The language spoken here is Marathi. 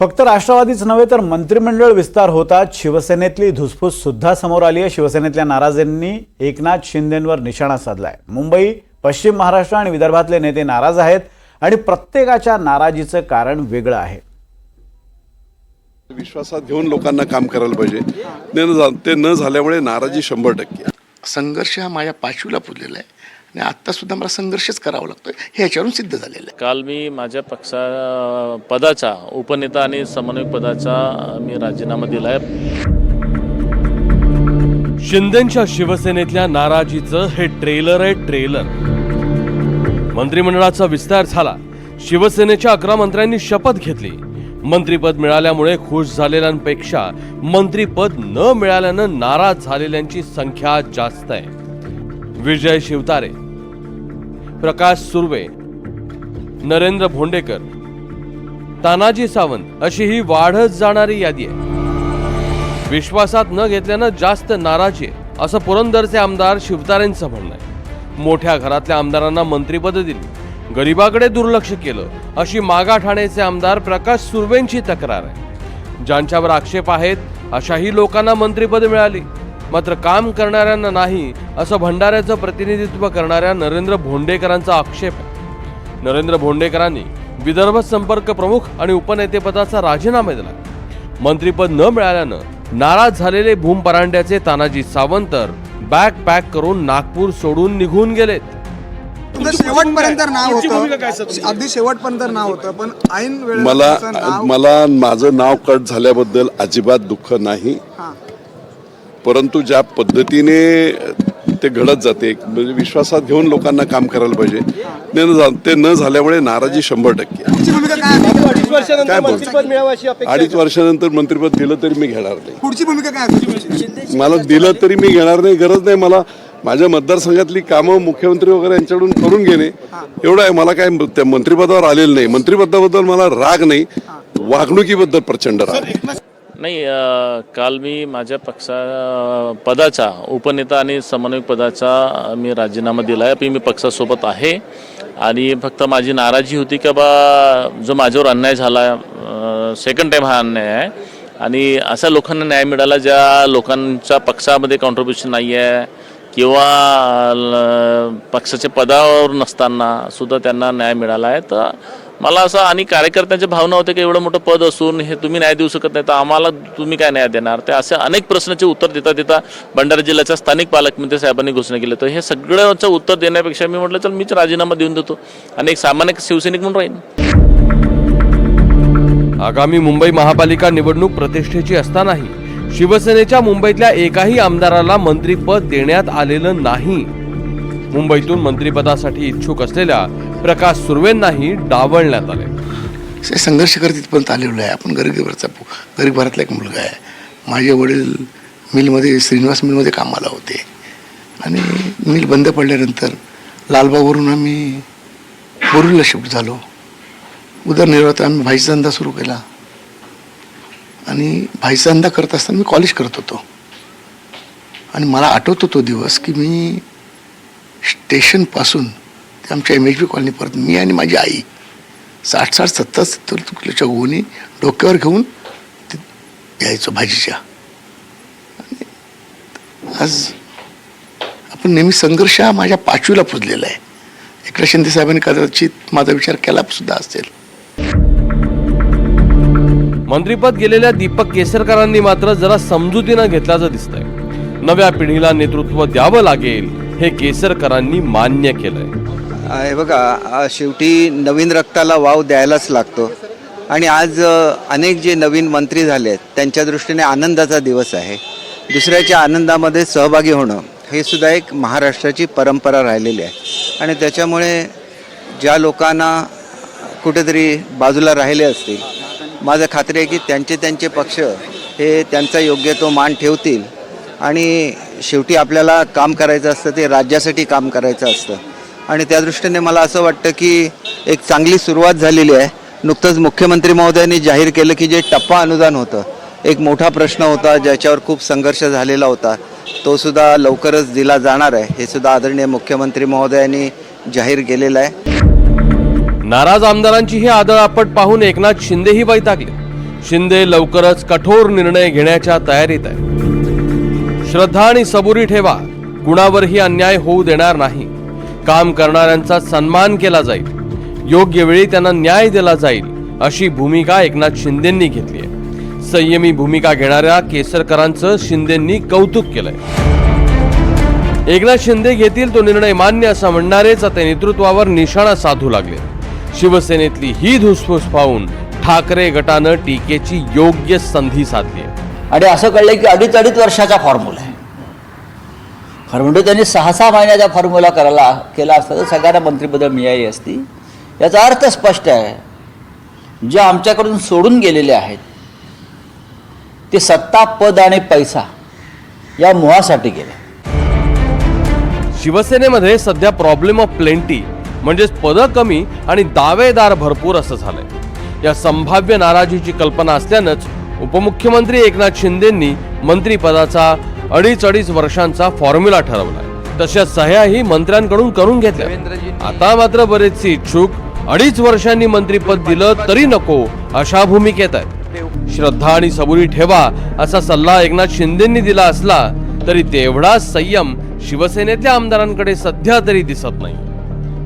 फक्त राष्ट्रवादीच नव्हे तर मंत्रिमंडळ विस्तार होताच शिवसेनेतली धुसफूस सुद्धा समोर आली आहे. शिवसेनेतल्या नाराजांनी एकनाथ शिंदेंवर निशाणा साधलाय. मुंबई पश्चिम महाराष्ट्र आणि विदर्भातले नेते नाराज आहेत आणि प्रत्येकाच्या नाराजीचं कारण वेगळं आहे. विश्वासात घेऊन लोकांना काम करायला पाहिजे. ते न झाल्यामुळे नाराजी शंभर टक्के संघर्ष हा माझ्या पाचवीला पुरलेला आहे. आणि आत्तासुद्धा मला संघर्षच करावा लागतोय. हे याच्यावरून सिद्ध झालेलं आहे. काल मी माझ्या पक्षा पदाचा उपनेता आणि समन्वयक पदाचा मी राजीनामा दिला आहे. शिंदेच्या शिवसेनेतल्या नाराजीचं हे ट्रेलर आहे ट्रेलर. मंत्रिमंडळाचा विस्तार झाला. शिवसेनेच्या अकरा मंत्र्यांनी शपथ घेतली. मंत्रीपद मिळाल्यामुळे खुश झालेल्यांपेक्षा मंत्रीपद न मिळाल्यानं नाराज झालेल्यांची संख्या जास्त आहे. विजय शिवतारे प्रकाश सुर्वे नरेंद्र भोंडेकर तानाजी सावंत अशी ही वाढत जाणारी यादी आहे. विश्वासात न घेतल्यानं जास्त नाराजी आहे असं पुरंदरचे आमदार शिवतारेंचं म्हणणं आहे. मोठ्या घरातल्या आमदारांना मंत्रीपद दिली. गरिबाकडे दुर्लक्ष केलं अशी मागा ठाण्याचे आमदार प्रकाश सुर्वेंची तक्रार आहे. ज्यांच्यावर आक्षेप आहेत अशाही लोकांना मंत्रिपद मिळाली. मात्र काम करणाऱ्यांना नाही असं भंडाऱ्याचं प्रतिनिधित्व करणाऱ्या नरेंद्र भोंडेकरांचा आक्षेप आहे. नरेंद्र भोंडेकरांनी विदर्भ संपर्क प्रमुख आणि उपनेतेपदाचा राजीनामा दिला. मंत्रीपद न मिळाल्यानं नाराज झालेले भूम परांड्याचे तानाजी सावंत बॅग पॅक करून नागपूर सोडून निघून गेलेत. तुमचं शेवटपर्यंत नाव होतं. अगदी शेवटपर्यंत नाव होतं पण ऐन मला मला माझं नाव कट झाल्याबद्दल अजिबात दुःख नाही. हा. परंतु ज्या पद्धतीने ते घडत जाते म्हणजे विश्वासात घेऊन लोकांना काम करायला पाहिजे. ते न झा- ते न झाल्यामुळे नाराजी शंभर टक्के. अडीच वर्षानंतर मंत्रिपद दिलं तरी मी घेणार नाही. पुढची भूमिका काय असेल तुमची? मला दिलं तरी मी घेणार नाही गरज नाही मला. माझ्या मतदारसंघातली कामं मुख्यमंत्री वगैरे यांच्याकडून करून घेणे एवढं आहे. मला काय त्या मंत्रिपदावर आलेलं नाही. मंत्रिपदाबद्दल मला राग नाही. वागणुकीबद्दल प्रचंड राग आहे. नाही काल मी माझ्या पक्षा पदाचा उपनेता आणि समन्वयक पदाचा मी राजीनामा दिला आहे मी पक्षासोबत आहे. आणि फक्त माझी नाराजी होती की बा जो माझ्यावर अन्याय झाला सेकंड टाईम हा अन्याय आहे. आणि अशा लोकांना न्याय मिळाला ज्या लोकांच्या पक्षामध्ये कॉन्ट्रीब्युशन नाही आहे किंवा पक्षाच्या पदावर नसताना सुद्धा त्यांना न्याय मिळाला आहे. तर मला असं आणि कार्यकर्त्यांची भावना होते की एवढं मोठं पद असून हे तुम्ही न्याय देऊ शकत नाही तर आम्हाला तुम्ही काय न्याय देणार? ते असे अनेक प्रश्नाचे उत्तर देता देता भंडारा जिल्ह्याच्या स्थानिक पालकमंत्री साहेबांनी घोषणा केली तर हे सगळ्याचं उत्तर देण्यापेक्षा मी म्हटलं चल मीच राजीनामा देऊन देतो. आणि एक सामान्य शिवसैनिक म्हणून राहीन. आगामी मुंबई महापालिका निवडणूक प्रतिष्ठेची असतानाही शिवसेनेच्या मुंबईतल्या एकाही आमदाराला मंत्रीपद देण्यात आलेलं नाही. मुंबईतून मंत्रिपदासाठी इच्छुक असलेल्या प्रकाश सुर्वेंनाही डावळण्यात आले संघर्ष करत इथपर्यंत आलेलो आहे. आपण गरीबीवरचा गरीब घरातला एक मुलगा आहे. माझे वडील मिलमध्ये श्रीनिवास मिलमध्ये कामाला होते. आणि मिल बंद पडल्यानंतर लालबागवरून आम्ही बोरीला शिफ्ट झालो. उदरनिर्वाहात आम्ही भाईचा धंदा सुरू केला. आणि भाईचा करत असताना मी कॉलेज करत होतो. आणि मला आठवतो तो दिवस की मी स्टेशनपासून ते आमच्या एम एच बी कॉलनीपर्यंत मी आणि माझी आई साठ साठ सत्तर सत्तर किलोच्या गोणी डोक्यावर घेऊन ते यायचो भाजीच्या. आणि आज आपण नेहमी संघर्ष हा माझ्या पाचवीला पुजलेला आहे. एकनाथ शिंदे साहेबांनी कदाचित माझा विचार केला सुद्धा असेल. मंत्रीपद गेलेल्या दीपक केसरकरांनी मात्र जरा समजुतीनं घेतल्याचं दिसतंय. नव्या पिढीला नेतृत्व द्यावं लागेल हे केसरकरांनी मान्य केलंय. हे बघा शेवटी नवीन रक्ताला वाव द्यायलाच लागतो. आणि आज अनेक जे नवीन मंत्री झाले आहेत त्यांच्या दृष्टीने आनंदाचा दिवस आहे. दुसऱ्याच्या आनंदामध्ये सहभागी होणं हे सुद्धा एक महाराष्ट्राची परंपरा राहिलेली आहे. आणि त्याच्यामुळे ज्या लोकांना कुठेतरी बाजूला राहिले असतील माझं खात्री आहे की त्यांचे त्यांचे पक्ष हे त्यांचा योग्य तो मान ठेवतील. आणि शेवटी आपल्याला काम करायचं असतं ते राज्यासाठी काम करायचं असतं. आणि त्या दृष्टीने मला असं वाटतं की एक चांगली सुरुवात झालेली आहे. नुकतंच मुख्यमंत्री महोदयांनी जाहीर केलं की जे टप्पा अनुदान होतं एक मोठा प्रश्न होता ज्याच्यावर खूप संघर्ष झालेला होता. तो सुद्धा लवकरच दिला जाणार आहे. हे सुद्धा आदरणीय मुख्यमंत्री महोदयांनी जाहीर केलेलं आहे. नाराज आमदारांची ही आदळापट पाहून एकनाथ शिंदेही वैतागले. शिंदे लवकरच कठोर निर्णय घेण्याच्या तयारीत आहे श्रद्धा आणि सबुरी ठेवा कुणावरही अन्याय होऊ देणार नाही. काम करणाऱ्यांचा सन्मान केला जाईल. योग्य वेळी त्यांना न्याय दिला जाईल अशी भूमिका एकनाथ शिंदेंनी घेतली आहे. संयमी भूमिका घेणाऱ्या केसरकरांचं शिंदेंनी कौतुक केलंय. एकनाथ शिंदे घेतील तो निर्णय मान्य असं म्हणणारेच आता नेतृत्वावर निशाणा साधू लागले. शिवसेनेतली ही धुसफूस पाहून ठाकरे गटानं टीकेची योग्य संधी साधली आणि असं कळलं की अडीच अडीच वर्षाचा फॉर्म्युला आहे. खरं म्हणजे त्यांनी सहा सहा महिन्याचा फॉर्म्युला करायला केला असता तर सगळ्यांना मंत्रिपदं मिळाली असती. याचा अर्थ स्पष्ट आहे. जे आमच्याकडून सोडून गेलेले आहेत ते सत्ता पद आणि पैसा या मोहासाठी गेले. शिवसेनेमध्ये सध्या प्रॉब्लेम ऑफ प्लेंटी म्हणजेच पदं कमी आणि दावेदार भरपूर असं झालंय. या संभाव्य नाराजीची कल्पना असल्यानंच उपमुख्यमंत्री एकनाथ शिंदेंनी मंत्रिपदाचा अडीच अडीच वर्षांचा फॉर्म्युला ठरवलाय. तशा सह्याही मंत्र्यांकडून करून घेतल्या. आता मात्र बरेचसे इच्छुक अडीच वर्षांनी मंत्रीपद दिलं तरी नको अशा भूमिकेत आहे श्रद्धा आणि सबुरी ठेवा असा सल्ला एकनाथ शिंदेंनी दिला असला तरी तेवढा संयम शिवसेनेतल्या आमदारांकडे सध्या तरी दिसत नाही.